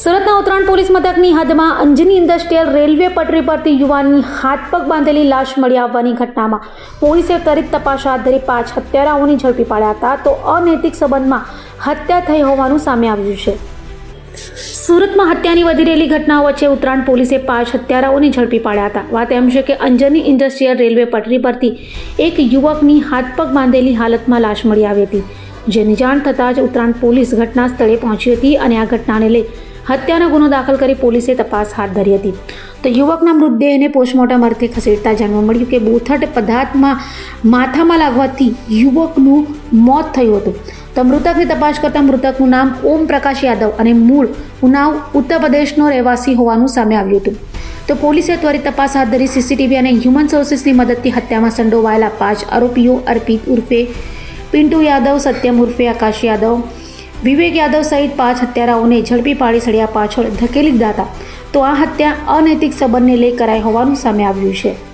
સુરતના ઉત્તરાયણ પોલીસ મથકની હદમાં અંજની ઇન્ડસ્ટ્રીયલ રેલવે પટરી પરથી યુવાનની હાથ પગ બાંધેલી લાશ મળી આવવાની ઘટનામાં પોલીસે ત્વરિત તપાસ હાથ ધરી પાંચ હત્યારાઓને ઝડપી પાડ્યા હતા તો અનૈતિક સંબંધમાં હત્યા થઈ હોવાનું સામે આવ્યું છે. સુરતમાં હત્યાની વધી રહેલી ઘટનાઓ વચ્ચે ઉત્તરાયણ પોલીસે પાંચ હત્યારાઓને ઝડપી પાડ્યા હતા. વાત એમ છે કે અંજની ઇન્ડસ્ટ્રીયલ રેલવે પટરી પરથી એક યુવકની હાથપગ બાંધેલી હાલતમાં લાશ મળી આવી હતી. જેની જાણ થતાં જ ઉત્તરાયણ પોલીસ ઘટના સ્થળે પહોંચી હતી અને આ ઘટનાને લઈ હત્યાનો ગુનો દાખલ કરી પોલીસે તપાસ હાથ ધરી હતી. તો યુવકના મૃતદેહને પોસ્ટમોર્ટમ અર્થે ખસેડતા જાણવા મળ્યું કે બોથટ પદાર્થમાં માથામાં લાગવાથી યુવકનું મોત થયું હતું. તો મૃતકની તપાસ કરતાં મૃતકનું નામ ઓમ પ્રકાશ યાદવ અને મૂળ ઉનાવ ઉત્તર પ્રદેશનો રહેવાસી હોવાનું સામે આવ્યું હતું. તો પોલીસે ત્વરિત તપાસ હાથ ધરી સીસીટીવી અને હ્યુમન સોર્સિસની મદદથી હત્યામાં સંડોવાયેલા પાંચ આરોપીઓ અર્પિત ઉર્ફે પિન્ટુ યાદવ, સત્યમ ઉર્ફે આકાશ યાદવ વિવેક યાદવ સહિત પાંચ હત્યારાઓને ઝડપી પાડી સળિયા પાછળ ધકેલી દીધા હતા. તો આ હત્યા અનૈતિક સંબંધને લઈ કરાઈ હોવાનું સામે આવ્યું છે.